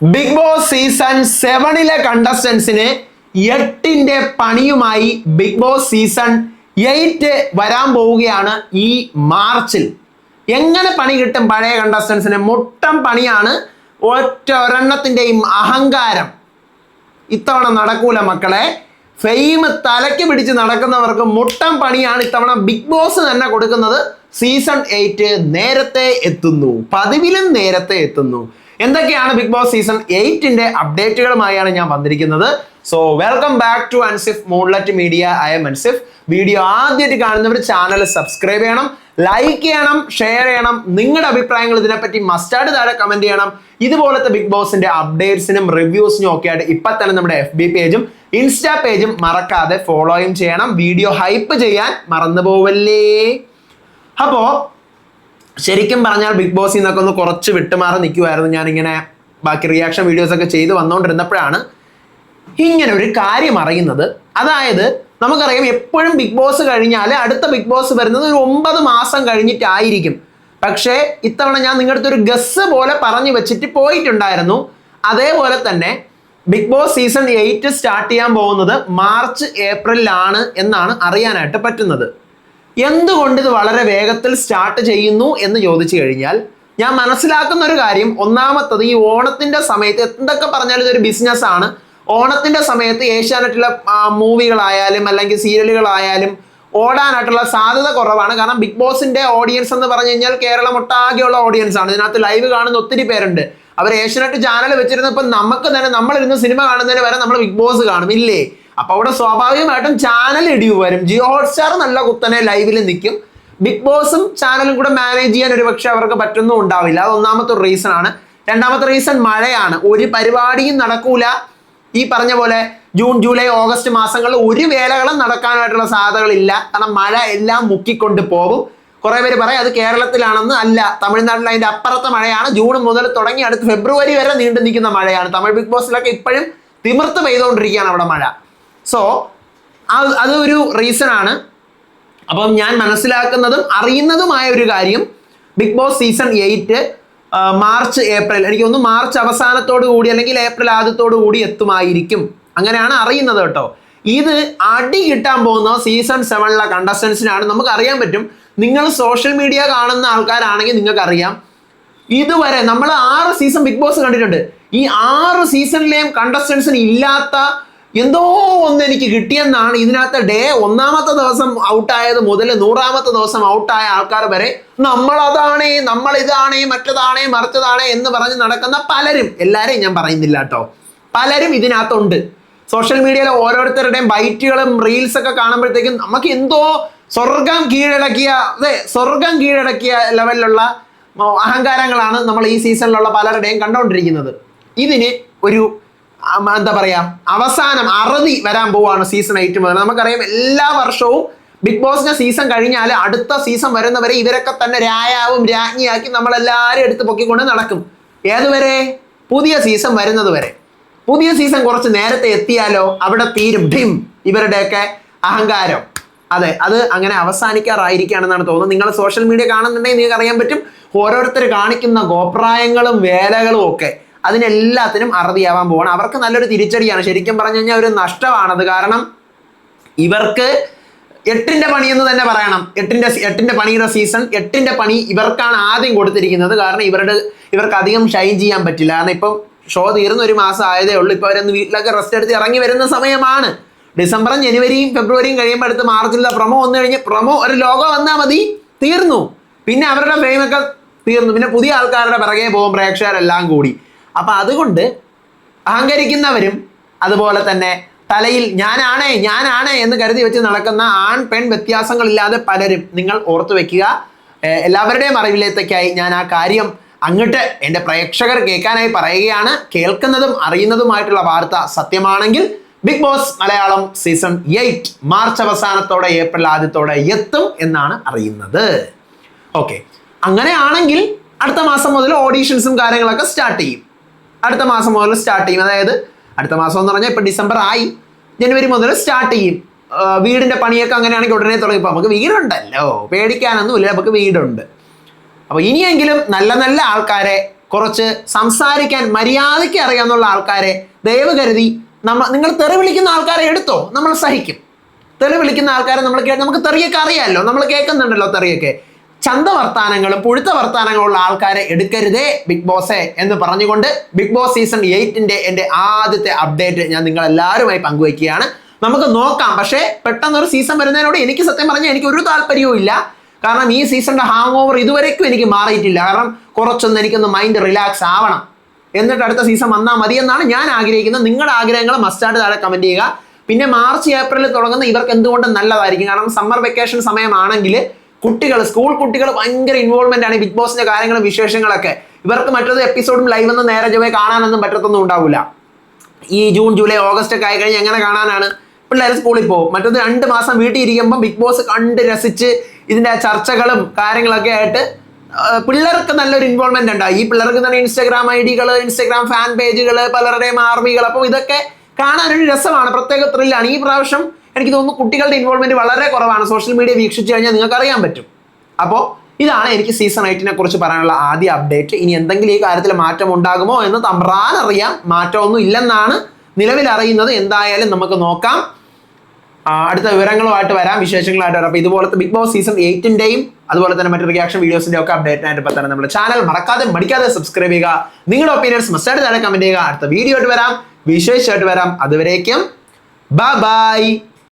Big boss season സെവനിലെ കണ്ടസ്റ്റൻസിന് എട്ടിന്റെ പണിയുമായി ബിഗ് ബോസ് സീസൺ എയ്റ്റ് വരാൻ പോവുകയാണ് ഈ മാർച്ചിൽ. എങ്ങനെ പണി കിട്ടും പഴയ കണ്ടസ്റ്റൻസിന് മുട്ടം പണിയാണ് ഒറ്റ ഒരെണ്ണത്തിന്റെയും അഹങ്കാരം. ഇത്തവണ നടക്കൂല മക്കളെ. ഫെയിം തലയ്ക്ക് പിടിച്ച് നടക്കുന്നവർക്ക് മുട്ടം പണിയാണ് ഇത്തവണ ബിഗ് ബോസ് തന്നെ കൊടുക്കുന്നത്. സീസൺ എയ്റ്റ് നേരത്തെ എത്തുന്നു. പതിവിലും നേരത്തെ എത്തുന്നു. എന്തൊക്കെയാണ് ബിഗ് ബോസ് സീസൺ എയ്റ്റിന്റെ അപ്ഡേറ്റുകളുമായാണ് ഞാൻ വന്നിരിക്കുന്നത്. So welcome back to Ansif moonlit media I am Ansif video ആദ്യമായിട്ട് കാണുന്നവർ ചാനൽ സബ്സ്ക്രൈബ് ചെയ്യണം ലൈക്ക് ചെയ്യണം ഷെയർ ചെയ്യണം. നിങ്ങളുടെ അഭിപ്രായങ്ങൾ ഇതിനെപ്പറ്റി മസ്റ്റാർഡ് താഴെ കമന്റ് ചെയ്യണം. ഇതുപോലത്തെ ബിഗ് ബോസിന്റെ അപ്ഡേറ്റ്സിനും റിവ്യൂസിനും ഒക്കെ ആയിട്ട് ഇപ്പൊ തന്നെ നമ്മുടെ എഫ് ബി പേജും ഇൻസ്റ്റാ പേജും മറക്കാതെ ഫോളോയും ചെയ്യണം. വീഡിയോ ഹൈപ്പ് ചെയ്യാൻ മറന്നു പോവല്ലേ അപ്പോ ശരിക്കും പറഞ്ഞാൽ ബിഗ് ബോസിൽ നിന്നൊക്കെ ഒന്ന് കുറച്ച് വിട്ടുമാറി നിൽക്കുമായിരുന്നു ഞാനിങ്ങനെ ബാക്കി റിയാക്ഷൻ വീഡിയോസ് ഒക്കെ ചെയ്ത് വന്നുകൊണ്ടിരുന്നപ്പോഴാണ് ഇങ്ങനെ ഒരു കാര്യം അറിയുന്നത്. അതായത് നമുക്കറിയാം എപ്പോഴും ബിഗ് ബോസ് കഴിഞ്ഞാൽ അടുത്ത ബിഗ് ബോസ് വരുന്നത് ഒരു ഒമ്പത് മാസം കഴിഞ്ഞിട്ടായിരിക്കും. പക്ഷേ ഇത്തവണ ഞാൻ നിങ്ങളുടെ ഒരു ഗസ് പോലെ പറഞ്ഞു വെച്ചിട്ട് പോയിട്ടുണ്ടായിരുന്നു. അതേപോലെ തന്നെ Bigg Boss season eight start ചെയ്യാൻ പോകുന്നത് മാർച്ച് ഏപ്രിലാണ് എന്നാണ് അറിയാനായിട്ട് പറ്റുന്നത്. എന്തുകൊണ്ട് ഇത് വളരെ വേഗത്തിൽ സ്റ്റാർട്ട് ചെയ്യുന്നു എന്ന് ചോദിച്ചു കഴിഞ്ഞാൽ ഞാൻ മനസ്സിലാക്കുന്ന ഒരു കാര്യം ഒന്നാമത്തത് ഈ ഓണത്തിന്റെ സമയത്ത് എന്തൊക്കെ പറഞ്ഞാലും ഇതൊരു ബിസിനസ് ആണ്. ഓണത്തിന്റെ സമയത്ത് ഏഷ്യാനെറ്റിലെ മൂവികളായാലും അല്ലെങ്കിൽ സീരിയലുകളായാലും ഓടാനായിട്ടുള്ള സാധ്യത കുറവാണ്. കാരണം ബിഗ് ബോസിന്റെ ഓഡിയൻസ് എന്ന് പറഞ്ഞു കഴിഞ്ഞാൽ കേരളം ഒട്ടാകെയുള്ള ഓഡിയൻസ് ആണ്. ഇതിനകത്ത് ലൈവ് കാണുന്ന ഒത്തിരി പേരുണ്ട്. അവർ ഏഷ്യാനെറ്റ് ചാനൽ വെച്ചിരുന്നപ്പോൾ നമുക്ക് തന്നെ നമ്മളിരുന്ന് സിനിമ കാണുന്നതിന് വരെ നമ്മൾ ബിഗ് ബോസ് കാണും. ഇല്ലേ? അപ്പൊ അവിടെ സ്വാഭാവികമായിട്ടും ചാനൽ ഇടിവ് വരും. ജിയോ ഹോട്ട്സ്റ്റാർ നല്ല കുത്തനെ ലൈവിൽ നിൽക്കും ബിഗ് ബോസും ചാനലും കൂടെ മാനേജ് ചെയ്യാൻ ഒരു പക്ഷെ അവർക്ക് പറ്റുന്നും ഉണ്ടാവില്ല. അത് ഒന്നാമത്തെ റീസൺ ആണ്. രണ്ടാമത്തെ റീസൺ മഴയാണ്. ഒരു പരിപാടിയും നടക്കൂല. ഈ പറഞ്ഞ പോലെ ജൂൺ ജൂലൈ ഓഗസ്റ്റ് മാസങ്ങളിൽ ഒരു വേലകളും നടക്കാനായിട്ടുള്ള സാധ്യതകളില്ല. കാരണം മഴ എല്ലാം മുക്കിക്കൊണ്ട് പോകും. കുറെ പേര് പറയും അത് കേരളത്തിലാണെന്ന് അല്ല. തമിഴ്നാട്ടിൽ അതിന്റെ അപ്പുറത്തെ മഴയാണ്. ജൂൺ മുതൽ തുടങ്ങി അടുത്ത് ഫെബ്രുവരി വരെ നീണ്ടു നിൽക്കുന്ന മഴയാണ്. തമിഴ് ബിഗ് ബോസിലൊക്കെ ഇപ്പോഴും തിമിർത്ത് പെയ്തുകൊണ്ടിരിക്കുകയാണ് അവിടെ മഴ. സോ അത് ഒരു റീസൺ ആണ്. അപ്പം ഞാൻ മനസ്സിലാക്കുന്നതും അറിയുന്നതുമായ ഒരു കാര്യം Bigg Boss season eight March April എനിക്ക് ഒന്ന് മാർച്ച് അവസാനത്തോടു കൂടി അല്ലെങ്കിൽ ഏപ്രിൽ ആദ്യത്തോടു കൂടി എത്തുമായിരിക്കും. അങ്ങനെയാണ് അറിയുന്നത് കേട്ടോ. ഇത് അടി കിട്ടാൻ പോകുന്ന സീസൺ സെവനിലെ കണ്ടസ്റ്റൻസിനാണ് നമുക്ക് അറിയാൻ പറ്റും. നിങ്ങൾ സോഷ്യൽ മീഡിയ കാണുന്ന ആൾക്കാരാണെങ്കിൽ നിങ്ങൾക്കറിയാം. ഇതുവരെ നമ്മൾ ആറ് സീസൺ ബിഗ് ബോസ് കണ്ടിട്ടുണ്ട്. ഈ ആറ് സീസണിലെയും കണ്ടസ്റ്റൻസിന് ഇല്ലാത്ത എന്തോ ഒന്ന് എനിക്ക് കിട്ടിയെന്നാണ്. ഇതിനകത്ത് ഡേ ഒന്നാമത്തെ ദിവസം ഔട്ടായത് മുതൽ നൂറാമത്തെ ദിവസം ഔട്ടായ ആൾക്കാർ വരെ നമ്മൾ ഇതാണേ മറ്റതാണേ മറിച്ചതാണേ എന്ന് പറഞ്ഞ് നടക്കുന്ന പലരും. എല്ലാവരെയും ഞാൻ പറയുന്നില്ല കേട്ടോ. പലരും ഇതിനകത്തുണ്ട്. സോഷ്യൽ മീഡിയയിലെ ഓരോരുത്തരുടെയും ബൈറ്റുകളും റീൽസ് ഒക്കെ കാണുമ്പോഴത്തേക്കും നമുക്ക് എന്തോ സ്വർഗം കീഴടക്കിയ അതെ സ്വർഗം കീഴടക്കിയ ലെവലിലുള്ള അഹങ്കാരങ്ങളാണ് നമ്മൾ ഈ സീസണിലുള്ള പലരുടെയും കണ്ടുകൊണ്ടിരിക്കുന്നത്. ഇതിന് ഒരു എന്താ പറയാ? അവസാനം അറുതി വരാൻ പോവാണ് സീസൺ എയ്റ്റ് മുതൽ. നമുക്കറിയാം എല്ലാ വർഷവും ബിഗ് ബോസിന്റെ സീസൺ കഴിഞ്ഞാൽ അടുത്ത സീസൺ വരുന്നവരെ ഇവരൊക്കെ തന്നെ രായാവും രാജ്ഞിയാക്കി നമ്മളെല്ലാവരും എടുത്ത് പൊക്കിക്കൊണ്ട് നടക്കും. ഏതുവരെ? പുതിയ സീസൺ വരുന്നത് വരെ. പുതിയ സീസൺ കുറച്ച് നേരത്തെ എത്തിയാലോ? അവിടെ തീരും. ഭിം ഇവരുടെയൊക്കെ അഹങ്കാരം. അതെ അത് അങ്ങനെ അവസാനിക്കാറായിരിക്കുകയാണെന്നാണ് തോന്നുന്നത്. നിങ്ങൾ സോഷ്യൽ മീഡിയ കാണുന്നുണ്ടെങ്കിൽ നിങ്ങൾക്ക് അറിയാൻ പറ്റും. ഓരോരുത്തർ കാണിക്കുന്ന ഗോപ്രായങ്ങളും വേലകളും ഒക്കെ അതിനെല്ലാത്തിനും അറുതിയാവാൻ പോകണം അവർക്ക് നല്ലൊരു തിരിച്ചടിയാണ്. ശരിക്കും പറഞ്ഞു കഴിഞ്ഞാൽ ഒരു നഷ്ടമാണത്. കാരണം ഇവർക്ക് എട്ടിന്റെ പണി എന്ന് തന്നെ പറയണം. എട്ടിന്റെ എട്ടിന്റെ പണിയുടെ സീസൺ എട്ടിന്റെ പണി ഇവർക്കാണ് ആദ്യം കൊടുത്തിരിക്കുന്നത്. കാരണം ഇവരുടെ ഇവർക്ക് അധികം ഷൈൻ ചെയ്യാൻ പറ്റില്ല. കാരണം ഇപ്പം ഷോ തീർന്ന ഒരു മാസം ആയതേ ഉള്ളൂ. ഇപ്പൊ അവരൊന്ന് വീട്ടിലൊക്കെ റെസ്റ്റ് എടുത്ത് ഇറങ്ങി വരുന്ന സമയമാണ്. ഡിസംബറും ജനുവരിയും ഫെബ്രുവരിയും കഴിയുമ്പോൾ അടുത്ത് മാർച്ചിലെ പ്രൊമോ വന്നു കഴിഞ്ഞ് പ്രൊമോ ഒരു ലോഗോ വന്നാൽ മതി. തീർന്നു. പിന്നെ അവരുടെ ഫ്രെയിമൊക്കെ തീർന്നു. പിന്നെ പുതിയ ആൾക്കാരുടെ പിറകെ പോകും പ്രേക്ഷകരെല്ലാം കൂടി. അപ്പൊ അതുകൊണ്ട് അഹങ്കരിക്കുന്നവരും അതുപോലെ തന്നെ തലയിൽ ഞാനാണ് ഞാനാണ് എന്ന് കരുതി വെച്ച് നടക്കുന്ന ആൺ പെൺ വ്യത്യാസങ്ങളില്ലാതെ പലരും നിങ്ങൾ ഓർത്തു വെക്കുക. എല്ലാവരുടെയും അറിവിലേത്തേക്കായി ഞാൻ ആ കാര്യം അങ്ങോട്ട് എന്റെ പ്രേക്ഷകർ കേൾക്കാനായി പറയുകയാണ്. കേൾക്കുന്നതും അറിയുന്നതുമായിട്ടുള്ള വാർത്ത സത്യമാണെങ്കിൽ Bigg Boss Malayalam season eight March അവസാനത്തോടെ ഏപ്രിൽ ആദ്യത്തോടെ എത്തും എന്നാണ് അറിയുന്നത്. ഓക്കെ. അങ്ങനെയാണെങ്കിൽ അടുത്ത മാസം മുതൽ ഓഡീഷൻസും കാര്യങ്ങളൊക്കെ സ്റ്റാർട്ട് ചെയ്യും. അടുത്ത മാസം മുതൽ സ്റ്റാർട്ട് ചെയ്യും. അതായത് അടുത്ത മാസം എന്ന് പറഞ്ഞാൽ ഇപ്പം ഡിസംബർ ആയി. ജനുവരി മുതൽ സ്റ്റാർട്ട് ചെയ്യും. വീടിന്റെ പണിയൊക്കെ അങ്ങനെയാണെങ്കിൽ ഉടനെ തുടങ്ങി. ഇപ്പോൾ നമുക്ക് വീടുണ്ടല്ലോ. പേടിക്കാനൊന്നുമില്ല. നമുക്ക് വീടുണ്ട്. അപ്പോൾ ഇനിയെങ്കിലും നല്ല നല്ല ആൾക്കാരെ കുറച്ച് സംസാരിക്കാൻ മര്യാദയ്ക്ക് അറിയാവുന്ന ആൾക്കാരെ ദയവ് കരുതി നമ്മ നിങ്ങൾ തെറി വിളിക്കുന്ന ആൾക്കാരെ എടുത്തോ. നമ്മൾ സഹിക്കും. തെറി വിളിക്കുന്ന ആൾക്കാരെ നമ്മൾ നമുക്ക് തെറിയൊക്കെ അറിയാമല്ലോ നമ്മൾ കേൾക്കുന്നുണ്ടല്ലോ തെറിയൊക്കെ. ചന്ത വർത്താനങ്ങളും പുഴുത്ത വർത്താനങ്ങളുള്ള ആൾക്കാരെ എടുക്കരുതേ ബിഗ് ബോസേ എന്ന് പറഞ്ഞുകൊണ്ട് ബിഗ് ബോസ് സീസൺ എയ്റ്റിന്റെ എന്റെ ആദ്യത്തെ അപ്ഡേറ്റ് ഞാൻ നിങ്ങൾ എല്ലാവരുമായി പങ്കുവയ്ക്കുകയാണ്. നമുക്ക് നോക്കാം പക്ഷേ പെട്ടെന്ന് ഒരു സീസൺ വരുന്നതിനോട് എനിക്ക് സത്യം പറഞ്ഞാൽ എനിക്ക് ഒരു താല്പര്യവും ഇല്ല. കാരണം ഈ സീസണിന്റെ ഹാങ് ഓവർ ഇതുവരേക്കും എനിക്ക് മാറിയിട്ടില്ല. കാരണം കുറച്ചൊന്ന് എനിക്കൊന്ന് മൈൻഡ് റിലാക്സ് ആവണം. എന്നിട്ട് അടുത്ത സീസൺ വന്നാൽ മതി എന്നാണ് ഞാൻ ആഗ്രഹിക്കുന്നത്. നിങ്ങളുടെ ആഗ്രഹങ്ങൾ മസ്റ്റാർഡ് താഴെ കമന്റ് ചെയ്യുക. പിന്നെ മാർച്ച് ഏപ്രിലിൽ തുടങ്ങുന്ന ഇവർക്ക് എന്തുകൊണ്ട് നല്ലതായിരിക്കും? കാരണം സമ്മർ വെക്കേഷൻ സമയമാണെങ്കിൽ കുട്ടികൾ സ്കൂൾ കുട്ടികൾ ഭയങ്കര ഇൻവോൾവ്മെന്റ് ആണ് ബിഗ് ബോസിന്റെ കാര്യങ്ങളും വിശേഷങ്ങളൊക്കെ. ഇവർക്ക് മറ്റൊരു എപ്പിസോഡും ലൈവ് ഒന്നും നേരെ ചൊവ്വേ കാണാനൊന്നും പറ്റത്തൊന്നും ഉണ്ടാവില്ല ഈ ജൂൺ ജൂലൈ ഓഗസ്റ്റ് ഒക്കെ ആയി കഴിഞ്ഞാൽ എങ്ങനെ കാണാനാണ്? പിള്ളേർ സ്കൂളിൽ പോകും. മറ്റൊന്ന് രണ്ട് മാസം വീട്ടിൽ ഇരിക്കുമ്പോൾ ബിഗ് ബോസ് കണ്ട് രസിച്ച് ഇതിന്റെ ചർച്ചകളും കാര്യങ്ങളൊക്കെ ആയിട്ട് പിള്ളേർക്ക് നല്ലൊരു ഇൻവോൾവ്മെന്റ് ഉണ്ടാവും ഈ പിള്ളേർക്ക് തന്നെ ഇൻസ്റ്റാഗ്രാം ഐ ഡികൾ ഇൻസ്റ്റാഗ്രാം ഫാൻ പേജുകൾ പലരുടെയും ആർമികൾ അപ്പോൾ ഇതൊക്കെ കാണാനൊരു രസമാണ്. പ്രത്യേക ത്രില്ലാണ് ഈ പ്രാവശ്യം എനിക്ക് തോന്നുന്നു കുട്ടികളുടെ ഇൻവോൾവ്മെന്റ് വളരെ കുറവാണ്. സോഷ്യൽ മീഡിയ വീക്ഷിച്ചു കഴിഞ്ഞാൽ നിങ്ങൾക്ക് അറിയാൻ പറ്റും. അപ്പോൾ ഇതാണ് എനിക്ക് സീസൺ എയ്റ്റിനെ കുറിച്ച് പറയാനുള്ള ആദ്യ അപ്ഡേറ്റ് ഇനി എന്തെങ്കിലും ഈ കാര്യത്തിൽ മാറ്റം ഉണ്ടാകുമോ എന്ന് തമ്പ്രാൻ അറിയാം മാറ്റമൊന്നും ഇല്ലെന്നാണ് നിലവിൽ അറിയുന്നത്. എന്തായാലും നമുക്ക് നോക്കാം. അടുത്ത വിവരങ്ങളുമായിട്ട് വരാം വിശേഷങ്ങളായിട്ട് വരാം. അപ്പോൾ ഇതുപോലത്തെ ബിഗ് ബോസ് സീസൺ എയ്റ്റിന്റെയും അതുപോലെ തന്നെ മറ്റു റിയാക്ഷൻ വീഡിയോസിന്റെ ഒക്കെ അപ്ഡേറ്റ് ആയിട്ട് തന്നെ നമ്മുടെ ചാനൽ മറക്കാതെ മടിക്കാതെ സബ്സ്ക്രൈബ് ചെയ്യുക. നിങ്ങളുടെ ഒപ്പീനിയൻസ് മസ്റ്റായിട്ട് താഴെ കമന്റ് ചെയ്യുക. അടുത്ത വീഡിയോ ആയിട്ട് വരാം. വിശേഷമായിട്ട് വരാം. അതുവരേക്കും ബൈ ബൈ